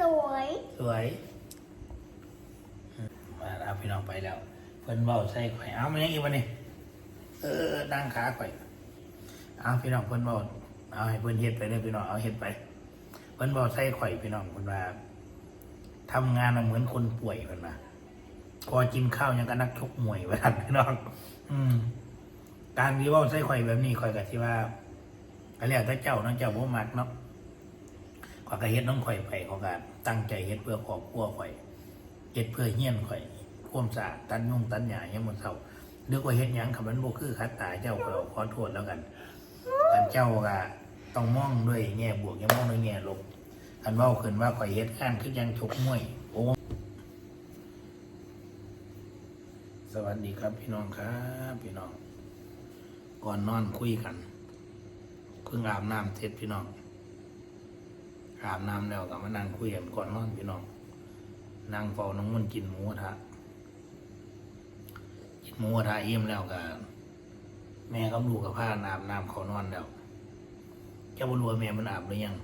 สวย สวยอืมาแล้วพี่น้องไปแล้วเพิ่นเบาใส่ข่อยเอามายังอีกวันนี้เออนั่งขาข่อยเอาพี่น้องเพิ่นเบาเอาให้เพิ่นเฮ็ดไปเลยพี่น้องเอาเฮ็ดไปเพิ่นเบาใส่ข่อยพี่น้องเพิ่นว่าทำงานเหมือนคนป่วยเพิ่นว่าพอกินข้าวยังก็นักชกมวยว่าซั่นพี่น้อง อืม การที่เว่าใส่ข่อยแบบนี้ข่อยก็ที่ว่าก็แล้วแต่เจ้าน้องเจ้าบ่มักเนาะข่อยก็เฮ็ดน้องข่อยไปขอยก็ ตั้งใจเฮ็ดเพื่อครอบครัวข่อยเฮ็ดเพื่อเฮียนข่อยความสะอาดตันยุ่งตันหญ้ายังบ่เซาเดือกว่าเฮ็ดหยังคันมันบ่คือคัดตาเจ้าก็ขอโทษแล้วกันอันเจ้าก็ต้องมองด้วยแง่บวกอย่ามองด้วยแง่ลบอันเว้าขึ้นว่าข่อยเฮ็ดงานคือยังชกมวยโอ้สวัสดีครับพี่น้องครับพี่น้อง ก่อนนอนคุยกันเพิ่งอาบน้ำเสร็จพี่น้อง อาบน้ำแล้วก็มานั่งคุยกันก่อนนอนพี่น้องนั่งเฝ้าน้องมันกินหมูกระทะกินหมูกระทะอิ่มแล้วก็แม่กับลูกกับผ้าอาบน้ำเขานอนแล้วเจ้าบุรัวแม่มันอาบหรือยัง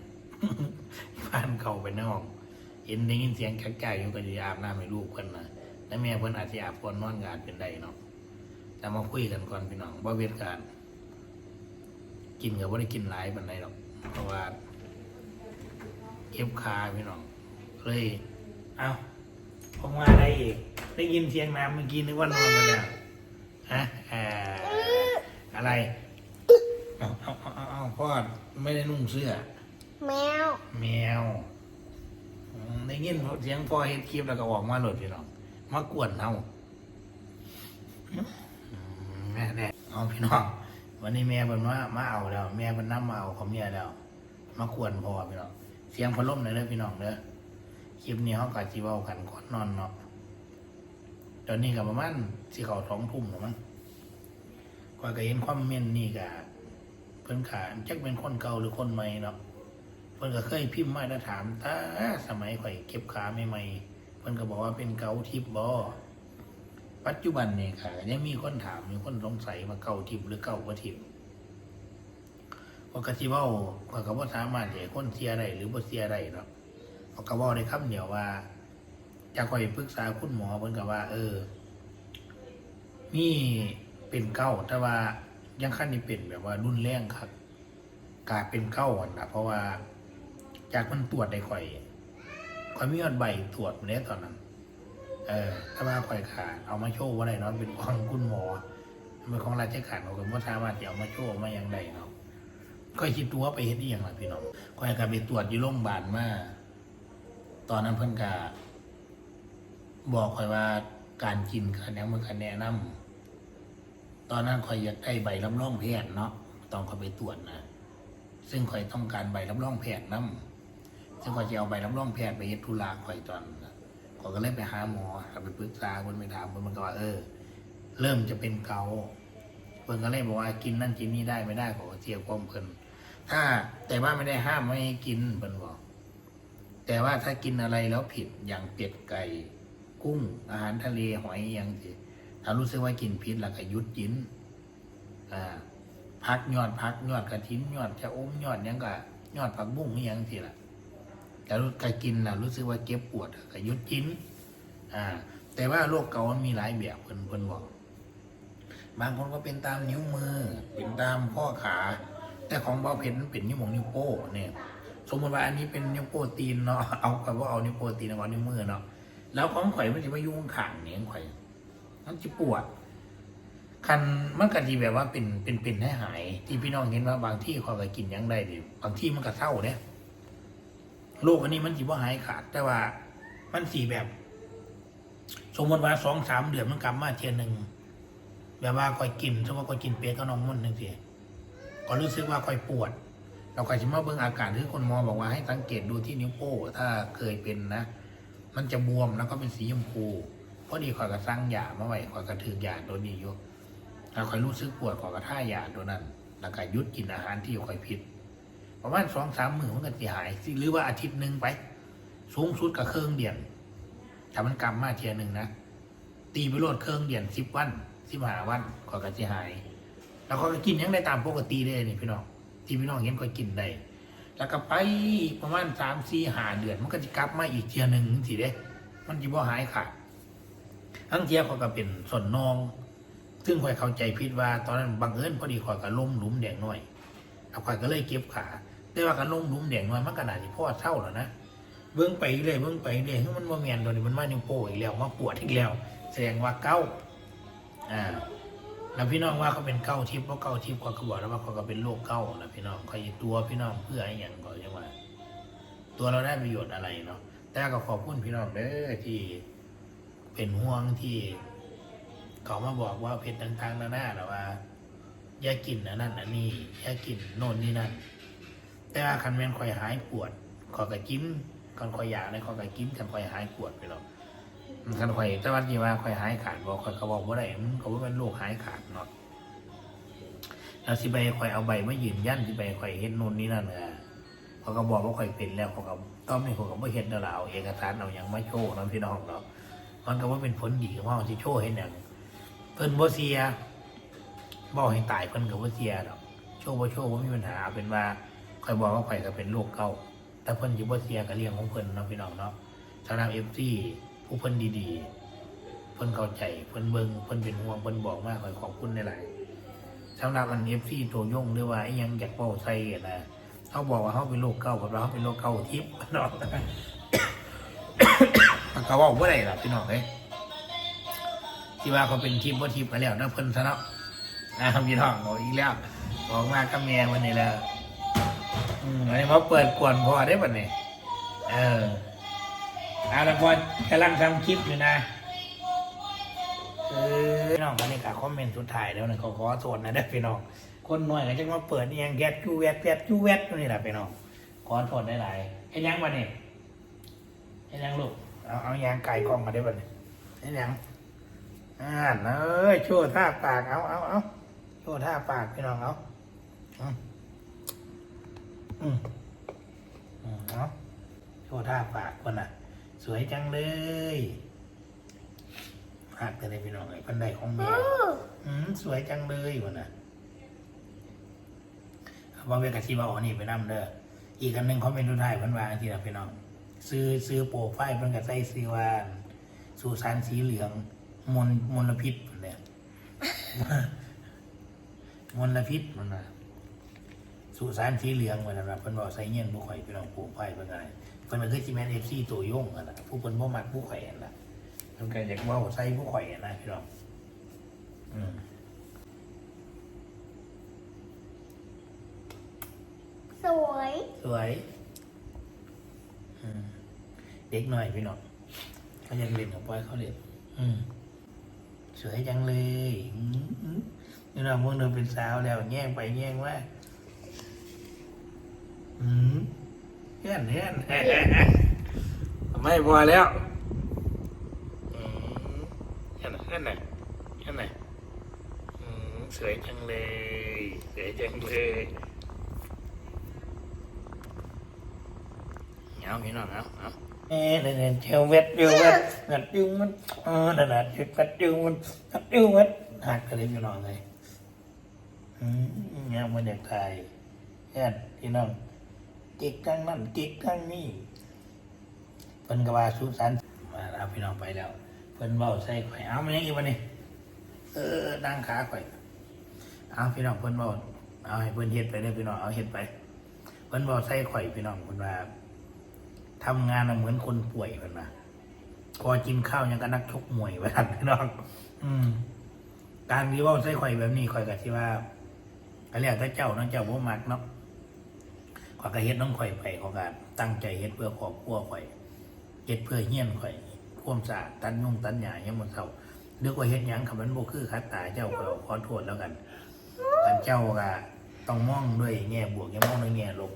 ผ่านเขาไปนอกเห็นได้ยินเสียงกักไก่อยู่ก็จะอาบน้ำให้ลูกเพิ่นนะแล้วแม่เพิ่นอาจจะอาบก่อนนอนกอาจเป็นได้เนาะแต่มาคุยกันก่อนพี่น้องว่าเวทการ กินกับว่าได้กินหลายปันใดหรอกเพราะว่า เก็บคาพี่น้อง เลย เอาพอมาได้อีก ได้ยินเสียงน้ำเมื่อกี้นึกว่านอนมาแล้วฮะเอ่ออะไรเอาเอาเอาเอาเอาพ่อไม่ได้นุ่งเสื้อ แมว แมวอืมได้ยินเสียงพ่อเฮ็ดคลิปแล้วก็ออกมาหลดพี่น้อง มากวนเอาอืมแม่แน่เอาพี่น้อง วันนี้แม่เป็นว่ามาเอาแล้ว แม่เป็นน้ำมาเอาของเมียแล้ว มากวนพ่อพี่น้องเสียงพัดลมหน่อยเด้อพี่น้องเด้อคลิปนี้เขากัจีเว้ากันก่อนนอนเนาะตอนนี้กับประมาณสี่เขาท้องทุ่มหรือมั้งคอยก็เห็นความเม่นนี่กะเพิ่นขาจักเป็นคนเก่าหรือคนใหม่เนาะเพิ่นก็เคยพิมพ์มาแล้วถามตาสมัยข่อยเก็บขาใหม่ๆเพิ่นก็บอกว่าเป็นเกาทิพย์บ่ปัจจุบันนี่ค่ะยังมีคนถามมีคนสงสัยว่าเกาทิพย์หรือเกาบ่ทิพย์ กะสิเว้าข้อยก็บ่สามารถจะให้คนเสียได้หรือบ่เสียได้เนาะเขาก็เว้าได้คำเดียวว่าจากข่อยปรึกษาคุณหมอเพิ่นก็ว่า เออ นี่เป็นเก้าแต่ว่ายังคันนี้เป็นแบบว่ารุนแรงครับกลายเป็นเก้าอะนะเพราะว่า จากมันตรวจได้ข่อยข่อยมีอดใบตรวจมาแล้วตอนนั้น เออถ้าว่าข่อยขาดเอามาโชว์ว่าได้เนาะเป็นของคุณหมอเป็นของราชการเราก็ไม่สามารถจะเอามาโชว์มาอย่างใดเนาะ ข่อยคิดตัวาไปเฮ็ดอีหยังล่ะพี่น้องข่อยก็ไปตรวจอยู่โรงพยาบาลมา ตอนนั้นเพิ่นก็บอกข่อยว่าการกินคะแนนมันคะแนะนำตอนนั้นข่อยอยากได้ใบรับรองแพทย์เนาะต้องข่อยไปตรวจนะซึ่งข่อยต้องการใบรับรองแพทย์นํซึ่งข่อยจะเอาใบรับรองแพทย์ไปเฮ็ดธุระข่อยตอนนั้นข่อยก็เลยไปหาหมอไปปรึกษาคนไปถามคนมันก็ว่าเออ เริ่มจะเป็นเกาเพิ่นก็เลยบอกว่ากินนั่นกินนี่ได้ไม่ได้ขอเทียบความเพิ่น ถ้าแต่ว่าไม่ได้ห้ามไม่ให้กินเพิ่นบอก แต่ว่าถ้ากินอะไรแล้วผิดอย่างเป็ดไก่กุ้ง อาหารทะเลหอยอยังสิถ้ารู้สึกว่ากินพิษแล้วก็ยุดกินอ่าพักยอดพักยอดกระถินยอดจะอมยอดยังก็ยอดผักบุ้งยังสิล่ะแต่รู้กกินนะรู้สึกว่าเก็บปวดก็ยุดกิน อ่า แต่ว่าโรคเกามันมีหลายแบบเพิ่นเพิ่นบอก บางคนก็เป็นตามนิ้วมือ เป็นตามข้อขา แต่ของเบาเพนเป็นนิ้วหมงนิ้วโป้เนี่ยสมมติว่าอันนี้เป็นนิ้วโป้ตีนเนาะเอากับว่าเอานิ้วโป้ตีนเอานิ้วมือเนาะแล้วของข่อยมันจะมายุ่งขางเนี่ยของข่อยมันจะปวดคันมันก็ทีแบบว่าเป็นเป็นเป็นให้หาย ที่พี่น้องเห็นว่าบางที่เขาก็กินยังได้ดิบางที่มันก็เศร้าเนี่ยโรคอันนี้มันจีว่าหายขาด แต่ว่ามันสี่แบบ สมมติว่าสองสามเดือนมันกลับมาเทียนหนึ่งแบบว่าคอยกินสมมติว่าคอยกินเป็ดก็น้องมันหนึ่งเสิ ก็รู้สึกว่าคอยปวด เราก็จะมาเบิ่งอาการที่คนหมอบอกว่าให้สังเกตดูที่นิ้วโป้ถ้าเคยเป็นนะ มันจะบวมแล้วก็เป็นสีชมพูพอดีคอยก็สร้างยามาไว้คอยกระถือยาตัวนี้อยู่ถ้าคอยรู้สึกปวดขอยกระท่ายาตัวนั้น แล้วก็ยุดกินอาหารที่คอยผิด ประมาณสองสามมื้อมันก็จะหายหรือว่าอาทิตย์หนึ่งไป สูงสุดกับเครื่องเดียนถ้ามันกำมาเทียหนึ่งนะตีไปโลดเครื่องเดียนสิบวันสิบห้าวันขอยก็จะหาย แล้วเขาก็กินยังได้ตามปกติเลยนี่พี่น้องที่พี่น้องเห็นก็กินได้แล้วก็ไปอีกประมาณสามสี่ห้าเดือนมันก็จะกลับมาอีกเทียหนึ่งสิเด้ มันจะบ่หายขาดทั้งเทียเขาก็เป็นส่วนนอง ซึ่งคอยเข้าใจผิดว่า ตอนนั้นบังเอิญพอดีคอยก็ล้มหลุมแดงน้อยเอาคอยก็เลยเก็บขาแต่ว่าการล้มหลุมแดงน้อยมันขนาดที่พ่อเท่าแล้วนะเบื้องไปเรื่อยเบื้องไปเรื่อยมันว่าแมนตัวนี้มันมานิ้วโป้อีกแล้วมาปวดอีกแล้ว แสดงว่าเก้าอ่า แล้วพี่น้องว่าเขาเป็นเก้าทิพย์เพราะเก้าทิพย์เขาก็บอกแล้วว่าเขาก็เป็นโรคเก้านะพี่น้องเขาตัวพี่น้องเพื่อให้อย่างก่อนจังว่าตัวเราได้ประโยชน์อะไรเนาะแต่ก็ขอบคุณพี่น้องเด้อที่เป็นห่วงที่เขามาบอกว่าเพชรต่างๆนานาแต่ว่าอย่ากินอันนั้นอันนี้อย่ากินโน่นนี่นั่นแต่ว่าคันแม่นคอยหายปวดขอยกะกินคันคอยอยากในขอยกะกินคันคอยหายปวดไปหรอก คันคอยแต่ว่าที่ว่าคอยหายขาดบอกคอยก็บอกว่าได้มันก็ว่าเป็นโรคหายขาดเนาะแล้วสิไปคอยเอาใบมายืนยันสิไปคอยเห็นโน่นนี่นั่นเออเขาก็บอกว่าคอยเป็นแล้วเขาก็ก็ไม่เขาก็ไม่เห็นแล้วเอาเอกสารเอาอย่างมาโชว์นะพี่น้องเนาะมันก็ว่าเป็นผลดีว่าที่โชว์ให้อย่างเพิ่นบ่เสียบอกให้ตายเพิ่นกับบ่เสียดอกโชว์บ่โชว์บ่มีปัญหาเอาเป็นว่าคอยบอกว่าข่อยก็เป็นโรคเก่าแต่เพิ่นอยู่บ่เสียก็เรื่องของเพิ่นเนาะพี่น้องเนาะสำหรับ FC ผู้เพิ่นดีๆ เพิ่นเข้าใจ เพิ่นเบิ่งเพิ่นเป็นห่วงเพิ่นบอกมากขอยขอบคุณหลายๆสำหรับอัน FC ตัวยงหรือว่าไอ้ยังอยากเว้าใส่นะเขาบอกว่าเขาเป็นโรคเก่ากับเราเขาเป็นโรคเก่าทิพย์เนาะก็เว้าบ่ได้ล่ะพี่น้องเอ้ยที่ว่าเขาเป็นทิพย์บ่ทิพย์ก็แล้วนะเพิ่นซะเนาะนะพี่น้องบอกอีกแล้วบอกมากับแม่วันนี้แล้วอืมอันนี้มาเปิดกวนพ่อได้ป่ะเนี่ยเออ เอาละพอกำลังทำคลิปอยู่นะเออพี่น้องวันนี้ก็คอมเมนต์สุดท้ายแล้วนะเขาขอโทษนะเด้อพี่น้อง คนหน้อยก็จะมาเปิดอหยังแกดจูแวดแกดจูแวดนี่แหละพี่น้องขอโทษได้หลายๆเห็นยังวะเนี่ยเห็นยังลูกเอาเอายางไก่กล้องมาได้ป่ะเนี่ยเห็นยังอ่านเอ้ยชั่วท่าปากเอาเอาเอาโชว์ท่าปากพี่น้องเอาอืมอืมเอาโชว์ท่าปากคนน่ะ สวยจังเลยหักกันเลยพี่น้องไอ้พันไดของแม่อืมสวยจังเลยคนน่ะเอาบางเวกะชีบาออกนี่ไปนั่เด้ออีกอันหนึ่งเขาเป็นทุนไทายเพันวาอันที่เราพี่น้อง ซื้อซื้อโปรไฟล์เพิ่นก็ใส่ซื้อว่าสุสานสีเหลือง มลมลพิษเพิ่นเนี่ยมลพิษมันนะสุสานสีเหลืองมันนะเพิ่นบอกใส่เงี้ยนบ่ข่อยพี่น้องปลูกไผ่เพิ่นก็ได้ เพิ่นมันคือจิแมน FC ตัวยงกันน่ะผู้เพิ่นบ่มักผู้ข่อยนั่นล่ะเพิ่นก็อยากเว้าใส่ผู้ข่อยนั่นนะพี่น้องอืมสวยสวยอืมเด็กหน่อยพี่น้องเขาอยากเล่นกับปล่อยเขาเล่นอืมสวยจังเลยอืมอืมนี่เราพวกเราเป็นสาวแล้วแย่งไปแย่งว่าอืมเฮี้นเฮี้นไม่พอแล้วอืมเฮี้นเฮี้นไหนเฮี้นไหนสวยจังเลยสวยจังเลยเอาพี่น้องเอาเอาเอ๊ะเดินเที่ยวเวทเที่ยวเวทนัดจุงมันเออนัดนัดจุดนัดจุงมันนัดจุงมันหักกระเด็นพี่น้องเลยอืมเนี่ยมันอยากถ่ายแค่พี่น้อง จิกทั้งนั้นจิกทั้งนี้เพิ่นก็ว่าสุสันมาเอาพี่น้องไปแล้ว เพิ่นเบ้าใส่ข่อยเอามายังอีกวันนี้เออนั่งขาข่อยเอาพี่น้องเพิ่นเบ้าเอาให้เพิ่นเฮ็ดไปเลยพี่น้องเอาเฮ็ดไป เพิ่นเบ้าใส่ข่อยพี่น้องเพิ่นว่าทำงานน่ะเหมือนคนป่วยเพิ่นว่าพอกินข้าวยังก็นักชกมวยว่าซั่นพี่น้อง อืมการที่เว่าใส่ข่อยแบบนี้ข่อยก็สิว่าก็แล้วแต่เจ้าเนาะเจ้าบ่มักเนาะ ข่อยก็เฮ็ดน้องข่อยไปขอยก็ตั้งใจเฮ็ดเพื่อครอบครัวข่อยเฮ็ดเพื่อเฮียนข่อยความสะอาดตันยุ่งตันหญ้ายังบ่เท่านึกว่าเฮ็ดหยังคันมันบ่คือคัดตาเจ้าก็ขอโทษแล้วกันคันเจ้าก็ต้องมองด้วยแง่บวกอย่ามองด้วยแง่ลบ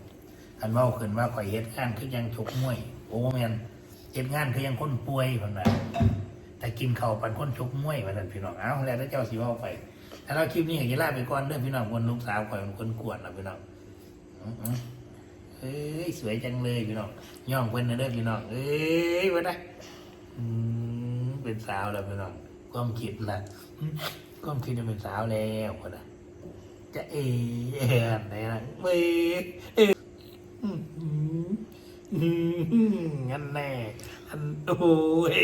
คันเว้าขึ้นว่าข่อยเฮ็ดงานคือยังชกมวย โอ้แม่นเฮ็ดงานคือยังคนป่วยพิ่นว่าแต่กินเข่าวปันพ้นชกมวยมาทันพี่น้องเอาแล้วเจ้าสีว่าไปถ้าเราคลิปนี้อย่าลาไปก่อนเด้อพี่น้องคนลูกสาวข่อยเป็นคนกวนนะพี่น้องอือ เอ้ยสวยจังเลยพี่น้องย่องเพิ่นนะเด้อพี่น้องเอ้ยมาได้อืมเป็นสาวแล้วพี่น้องความคิดนะความคิดจะเป็นสาวแล้วคนน่ะจะเอ๋ไหนนะเว้ยเอ๋อืมงั้นแน่อันโอ้ย